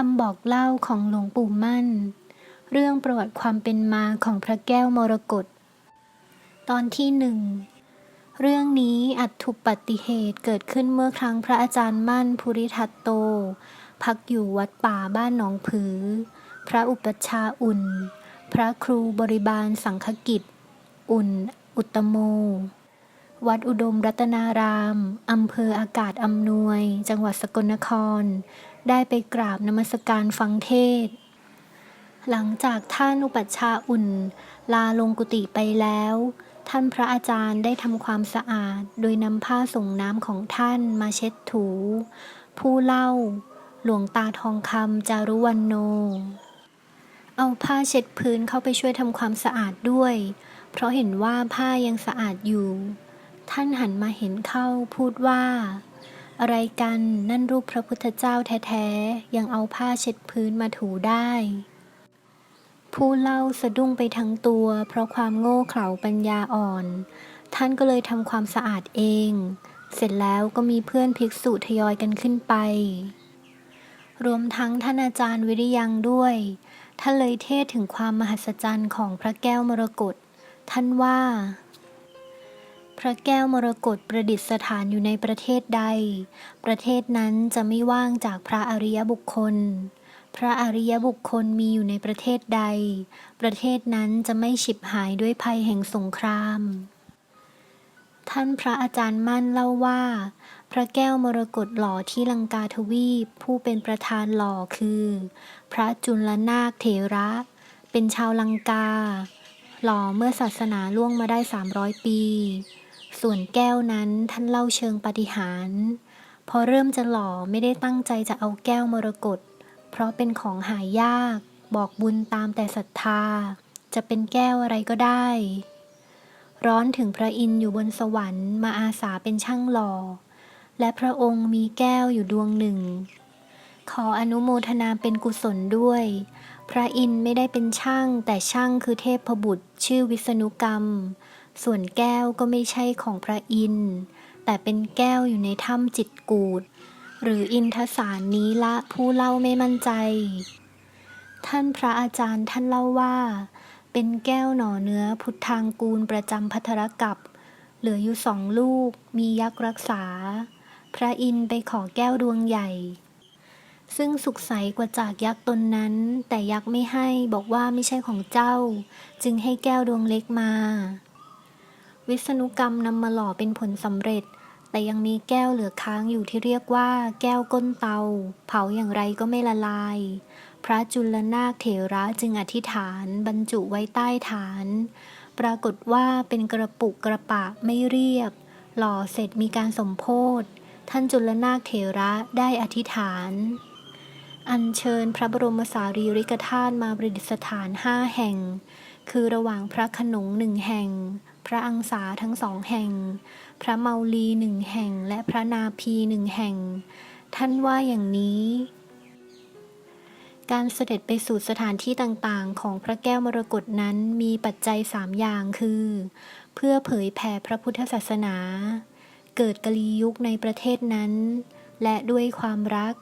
คำบอกเล่าของหลวงปู่มั่น เรื่องประวัติความเป็นมาของพระแก้วมรกตตอนที่หนึ่งเรื่องนี้อัตถุปฏิเหตุเกิดขึ้นเมื่อครั้งพระอาจารย์มั่นภูริทัตโต พักอยู่วัดป่าบ้านหนองผือ พระอุปชาอุ่น พระครูบริบาลสังฆกิจ อุ่น อุตโม วัดอุดมรัตนาราม อำเภออากาศอำนวย จังหวัดสกลนคร ได้ไปกราบนมัสการฟังเทศ หลังจากท่านอุปัชฌาย์อุ่น ลาลงกุฏิไปแล้ว ท่านพระอาจารย์ได้ทำความสะอาด โดยนำผ้าส่งน้ำของท่านมาเช็ดถู ผู้เล่า หลวงตาทองคำจารุวันโน เอาผ้าเช็ดพื้นเข้าไปช่วยทำความสะอาดด้วย เพราะเห็นว่าผ้ายังสะอาดอยู่ ท่านหันมาเห็นเข้าพูดว่า อะไรกันนั่นรูปพระพุทธเจ้าแท้ๆ ยังเอาผ้าเช็ดพื้นมาถูได้ ผู้เล่าสะดุ้งไปทั้งตัว เพราะความโง่เขลาปัญญาอ่อน ท่านก็เลยทำความสะอาดเอง เสร็จแล้วก็มีเพื่อนภิกษุทยอยกันขึ้นไป รวมทั้งท่านอาจารย์วิริยังด้วยท่านเลยเทศถึงความมหัศจรรย์ของพระแก้วมรกตท่านว่า พระแก้วมรกตประดิษฐานอยู่ในประเทศใด ประเทศนั้นจะไม่ว่างจากพระอริยบุคคล พระอริยบุคคลมีอยู่ในประเทศใด ประเทศนั้นจะไม่ฉิบหายด้วยภัยแห่งสงคราม ท่านพระอาจารย์มั่นเล่าว่า พระแก้วมรกตหล่อที่ลังกาทวีปผู้เป็นประธานหล่อคือ พระจุลนาคเถระ เป็นชาวลังกา หล่อเมื่อศาสนาล่วงมาได้ 300 ปี ส่วนแก้วนั้นท่านเล่าเชิงปฏิหารพอเริ่มจะหล่อไม่ได้ตั้งใจจะเอาแก้วมรกตเพราะเป็นของหายาก บอกบุญตามแต่ศรัทธา จะเป็นแก้วอะไรก็ได้ ร้อนถึงพระอินทร์อยู่บนสวรรค์มาอาสาเป็นช่างหล่อ และพระองค์มีแก้วอยู่ดวงหนึ่ง ขออนุโมทนาเป็นกุศลด้วย พระอินทร์ไม่ได้เป็นช่าง แต่ช่างคือเทพบุตรชื่อวิษณุกรรม ส่วนแก้วก็ไม่ใช่ของพระอินทร์แต่เป็นแก้วอยู่ในถ้ำจิตกูด หรืออินทสารนี้ละผู้เล่าไม่มั่นใจ ท่านพระอาจารย์ท่านเล่าว่า เป็นแก้วหน่อเนื้อพุทธางกูลประจำพัทรกับเหลืออยู่สองลูกมียักษ์รักษา พระอินทร์ไปขอแก้วดวงใหญ่ ซึ่งสุขใสกว่าจากยักษ์ตนนั้น แต่ยักษ์ไม่ให้บอกว่าไม่ใช่ของเจ้า จึงให้แก้วดวงเล็กมา วิษณุกรรมนำมาหล่อเป็นผลสำเร็จ แต่ยังมีแก้วเหลือค้างอยู่ที่เรียกว่า แก้วก้นเตา เผาอย่างไรก็ไม่ละลาย พระจุลนาคเถระจึงอธิษฐานบรรจุไว้ใต้ฐาน ปรากฏว่าเป็นกระปุกกระปะไม่เรียบ หล่อเสร็จมีการสมโพธท่านจุลนาคเถระได้อธิษฐานอัญเชิญพระบรมสารีริกธาตุมาประดิษฐานห้าแห่ง คือระหว่างพระขนงหนึ่งแห่ง พระอังสาทั้งสองแห่ง พระเมาลีหนึ่งแห่งและพระนาพีหนึ่งแห่ง ท่านว่าอย่างนี้ การเสด็จไปสู่สถานที่ต่างๆ ของพระแก้วมรกตนั้นมีปัจจัยสามอย่างคือ เพื่อเผยแผ่พระพุทธศาสนา เกิดกลียุคในประเทศนั้น และด้วยความรัก